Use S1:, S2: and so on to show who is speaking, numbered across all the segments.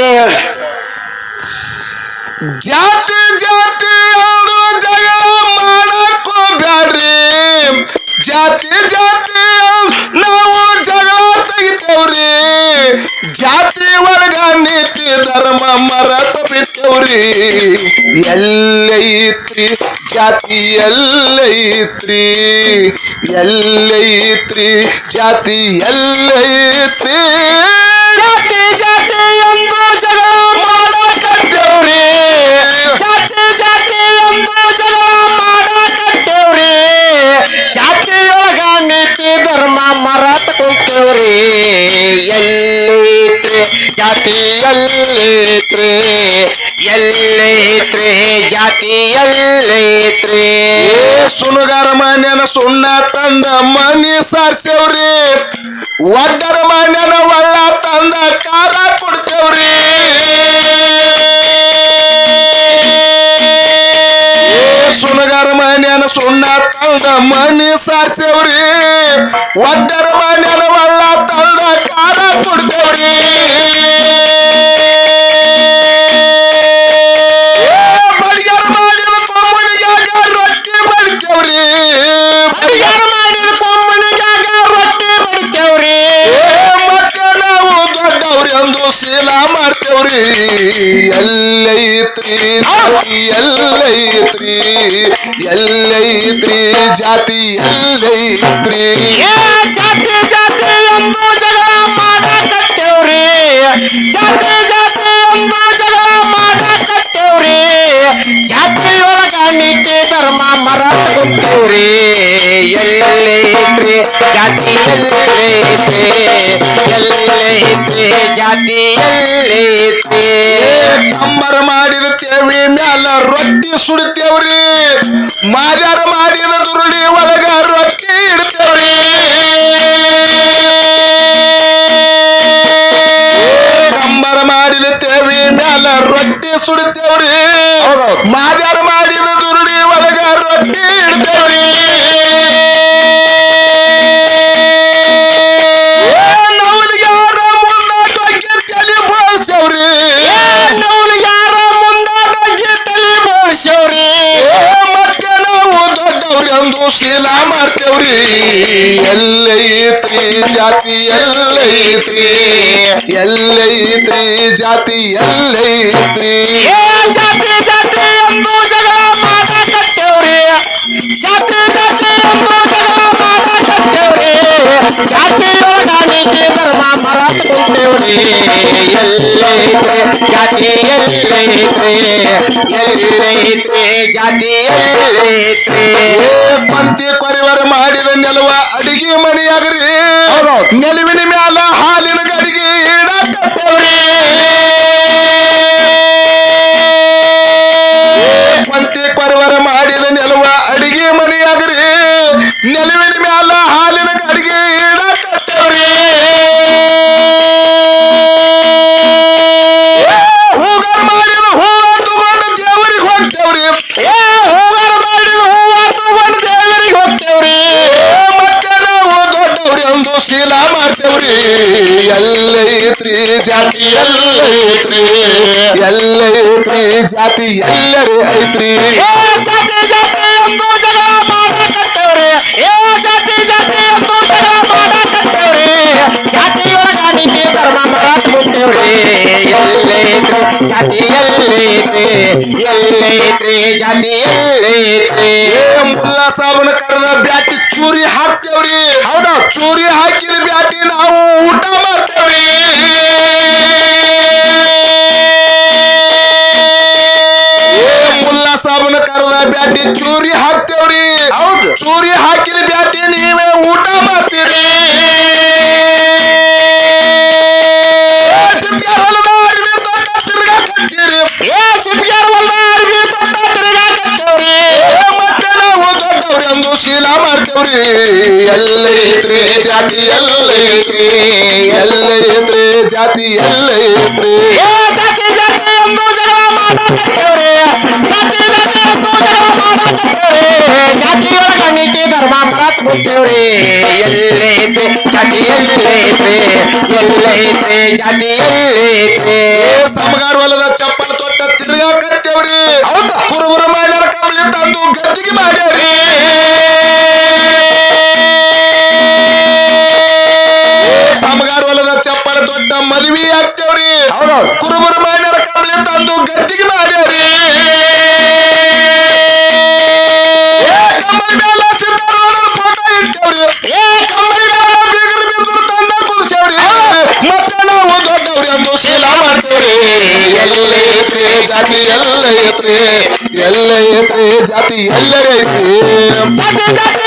S1: ಸರಿ ಹೇಳಿ
S2: ಜಾತಿ ಜಾತಿ ಎಂದು ಜಗಳ ಮಾಡಕ್ಕೂ ಬ್ಯಾಡ್ರಿ ಜಾತಿ ಜಾತಿ ನಾವು ಜಗಳ ತೆಗಿತೇವ್ರಿ ಜಾತಿ ಒಳಗ ನೀತಿ ಧರ್ಮ ಮರತ ಬಿಟ್ಟವ್ರಿ ಎಲ್ಲೈತ್ರಿ ಜಾತಿ ಎಲ್ಲೈತ್ರಿ ಎಲ್ಲೈತ್ರಿ ಜಾತಿ ಎಲ್ಲೈತ್ರಿ
S1: ಎಲ್ಲೈತ್ರಿ ಎಲ್ಲೈತ್ರಿ ಜಾತಿ ಎಲ್ಲೈತ್ರಿ
S2: ಸುಣಗಾರ ಮಾನ್ಯನ ಸುಣ್ಣ ತಂದ ಮನಿ ಸಾರ್ಸೇವ್ರಿ ಒಡ್ಡರ ಮಾನ್ಯನ ಒಳ್ಳ ತಂದ ಕಾರ ಕೊಡ್ತೇವ್ರಿ. ಸುಣಗಾರ ಮಾನ್ಯನ ಸುಣ್ಣ ತಂದ ಮನಿ ಸಾರ್ಸೇವ್ರಿ ಒಡ್ಡರ ಮಾನ್ಯನ ಒಳ್ಳ ತಂದ ಕಾರ ಕೊಡ್ತೇವ್ರಿ. ಎಲ್ಲೈತ್ರಿ ಜಾತಿ ಎಲ್ಲೈತ್ರಿ ಎಲ್ಲೈತ್ರಿ ಜಾತಿ ಎಲ್ಲೈತ್ರಿ
S1: ಏ ಜಾತಿ ಜಾತಿ ಎಂದು ಜಗಳ ಮಾಡಕತ್ತೇವ್ರಿ ಜಾತಿ ಜಾತಿ ಎಂದು ಜಗಳ ಮಾಡಕತ್ತೇವ್ರಿ ಜಾತಿಯೊಳಗ ನೀತಿ ಧರ್ಮ ಮರತ ಕುಂತೇವ್ರಿ ಎಲ್ಲೈತ್ರಿ ಜಾತಿ ಎಲ್ಲೈತ್ರಿ ಎಲ್ಲೈತ್ರಿ ಜಾತಿ ಎಲ್ಲೈತ್ರಿ
S2: ರೊಟ್ಟಿ ಸುಡ್ತೇವ್ರಿ. ಮಾದಾರ ಮಾಡಿದ ದುರುಳಿ ಒಳಗ ರೊಟ್ಟಿ ಇಡ್ತೇವ್ರಿ. ಕಂಬರ ಮಾಡಿದ ತೇವಿ ಮ್ಯಾಲ ರೊಟ್ಟಿ ಸುಡ್ತೇವ್ರಿ. ಮಾದಾರ ಮಾಡಿದ ದುರುಳಿ ಒಳಗ ರೊಟ್ಟಿ ಎಲ್ಲೈತ್ರಿ ಜಾತಿ ಎಲ್ಲೈತ್ರಿ ಎಲ್ಲೈತ್ರಿ ಜಾತಿ ಎಲ್ಲೈತ್ರಿ ಪಂಕ್ತಿ ಕೊರಿವರ ಮಾಡಿದ ನೆಲವ ಅಡಿಗೆ ಮನೆಯಾಗ್ರಿ. ನೆಲವಿನ ಮ್ಯಾಲ ಹಾಲಿನ ಗಡಿಗೆ ಇಡಾಕತ್ತೇವ್ರಿ ಪರಿವಾರ ಮಾಡಿದ ನೆಲವ ಅಡಿಗೆ ಮನೆಯಾಗ್ರಿ. ನೆಲವಿನ ಎಲ್ಲೈತ್ರಿ ಜಾತಿ ಎಲ್ಲೈತ್ರಿ ಎಲ್ಲೈತ್ರಿ ಜಾತಿ ಎಲ್ಲರೇ ಐತ್ರಿ
S1: ಜಾತಿ ಎಲ್ಲೈತ್ರಿ ಜಾತಿ ಎಲ್ಲೈತ್ರಿ
S2: ಮುಲ್ಲ ಸಾಬನ ಮುಲ್ಲ ಸಾಬನ ಕರೆದ ಬ್ಯಾಟಿ ಚೂರಿ ಹಾಕ್ತೇವ್ರಿ ಹೌದು ಚೂರಿ ಹಾಕಿದ ಬ್ಯಾಟಿ ನೀವೇ ಊಟ ಮಾಡ್ತೀರಿ ಏ ಸಿಂಪ್ಯಾರ ಹೊಲದ ಅರ್ವಿ ತೊಟ್ಟ ತಿರ್ಗಾಕತ್ತೀರಿ.
S1: ಏ ಸಿಂಗ್ಯಾರ ಹೊಲ್ದ ಅರ್ವಿ ತೊಟ್ಟ ತಿರುಗಾಕತ್ತೇವ್ರಿ
S2: ಏ ಮತ್ತೆ ನಾವು ದೊಡ್ಡವ್ರಿ ಅಂದು ಶೀಲ ಮಾಡ್ತೇವ್ರಿ ಎಲ್ಲೈತ್ರಿ ಜಾತಿ ಎಲ್ಲೈತ್ರಿ ಎಲ್ಲೈತ್ರಿ ಜಾತಿ ಎಲ್ಲೈತ್ರಿ
S1: ಏ ಜಾತಿ ಜಾತಿಯೊಳಗೀತಿ ಧರ್ಮ ಮರತ್ ಬಿಡ್ತೇವ್ರಿ ಎಲ್ಲೈತೆ ಜಾತಿ ಎಲ್ಲೈತೆ ಎಲ್ಲೈತೆ ಜಾತಿ
S2: ಎಲ್ಲೈತೆ ಸಮಗಾರ ಹೊಲದ ಚಪ್ಪಲ್ ತೊಟ್ಟ
S1: ತಿರ್ಗಾಕತ್ತೇವ್ರಿ ಕುರುಬರು ಮಾಡಿ ಕಮಲಿ ತಂದು ಗದ್ದಿಗೆ ಮಾಡಿ.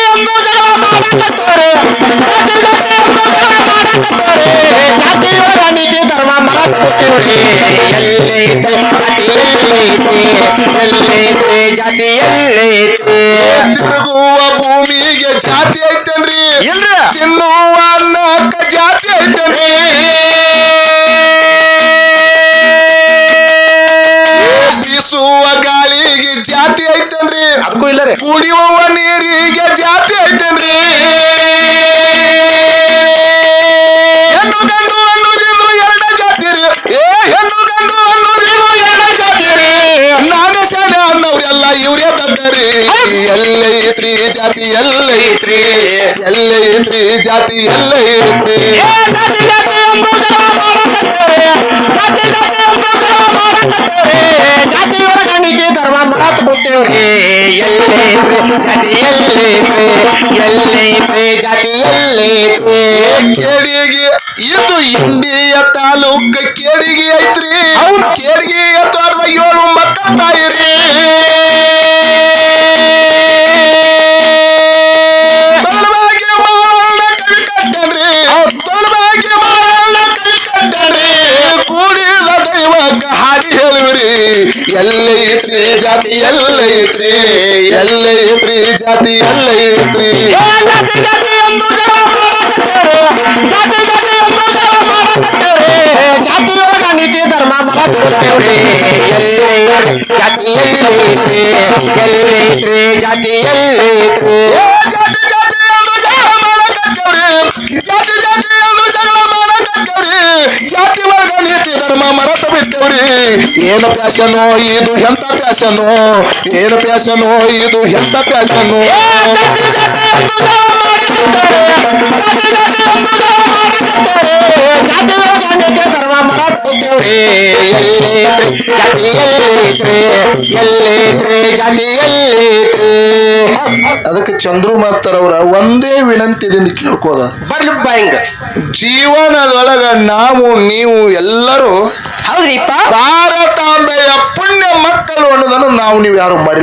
S1: ಎಂದು ಜಗಳ ಮಾಡಕತ್ತವ್ರೆ. ಜಾತಿಯೊಳಗ ನೀತಿ ಧರ್ಮ ಮರೆತು ಬಿಟ್ಟವ್ರೆ. ಎಲ್ಲೈತೆ ಜಾತಿ ಎಲ್ಲೈತೆ ಎಲ್ಲೈತೆ ಜಾತಿ ಎಲ್ಲೈತೆ
S2: ತಿರುಗುವ ಭೂಮಿಗೆ ಜಾತಿ ಐತೇನ್ರಿ
S1: ಇಲ್ರಿ
S2: ತಿನ್ನುವ ಗಾಳಿಗೆ ಜಾತಿ ಐತೇನ್ರಿ?
S1: ಅದಕ್ಕೂ ಇಲ್ಲ ರೀ.
S2: ಕುಡಿಯುವ ನೀರಿಗೆ ಜಾತಿ ಐತೇನ್ರಿ? ಹೆಣ್ಣು ಗಂಡು ಅನ್ನೋದಿನ್ನು ಎರಡ ಜಾತಿ ರೀ. ಏ ಹೆಣ್ಣು ಗಂಡು ಅನ್ನೋದಿನ್ನು ಎರಡ ಜಾತಿ ರೀ. ನಾನು ಸೇನೆ ಅನ್ನೋರೆಲ್ಲ ಇವ್ರೇ ತದ್ದರಿ ಎಲ್ಲೈತ್ರಿ ಜಾತಿ ಎಲ್ಲೈತ್ರಿ ಎಲ್ಲೈತ್ರಿ ಜಾತಿ ಎಲ್ಲೈತ್ರಿ
S1: ಎಲ್ಲೈತೆ ಜಾತಿ ಎಲ್ಲೈತೆ ಎಲ್ಲೈತೆ ಜಾತಿ ಎಲ್ಲೈತೆ
S2: ಕೇಡಿಗೆ ಇದು ಇಂಡಿಯ ತಾಲೂಕ ಕೇಡಿಗೆ ಐತ್ರಿ. ಕೇಡಿಗೆ ಜಾತಿ ಜಾತಿ
S1: ಎಂದು ಜಗಳ ಮಾಡಕತ್ತವ್ರಿ ಜಾತಿ
S2: ವರ್ಗ ನೀತಿ ಧರ್ಮ ಮರೆತು ಬಿಟ್ಟವ್ರಿ ಏನು ಪ್ಯಾಶನೋ ಇದು ಎಂತ ಪ್ಯಾಶನೋ ಏನು ಪ್ಯಾಶನೋ ಇದು ಎಂತ ಪ್ಯಾಶನೋ
S1: ಏ ಜಾತಿ
S2: ಚಂದ್ರು ಮಾಸ್ತರ್ ಅವರ ಒಂದೇ ವಿನಂತಿದಿಂದ ಕೇಳ್ಕೋದ. ಜೀವನದೊಳಗ ನಾವು ನೀವು ಎಲ್ಲರೂ
S1: ಹೌದ್ರಿಪ್ಪ.
S2: ಭಾರತಾಂಬೆಯ ಪುಣ್ಯ ಮಕ್ಕಳು ಅನ್ನೋದನ್ನು ನಾವು ನೀವು ಯಾರು ಮರಿಲ್ಲ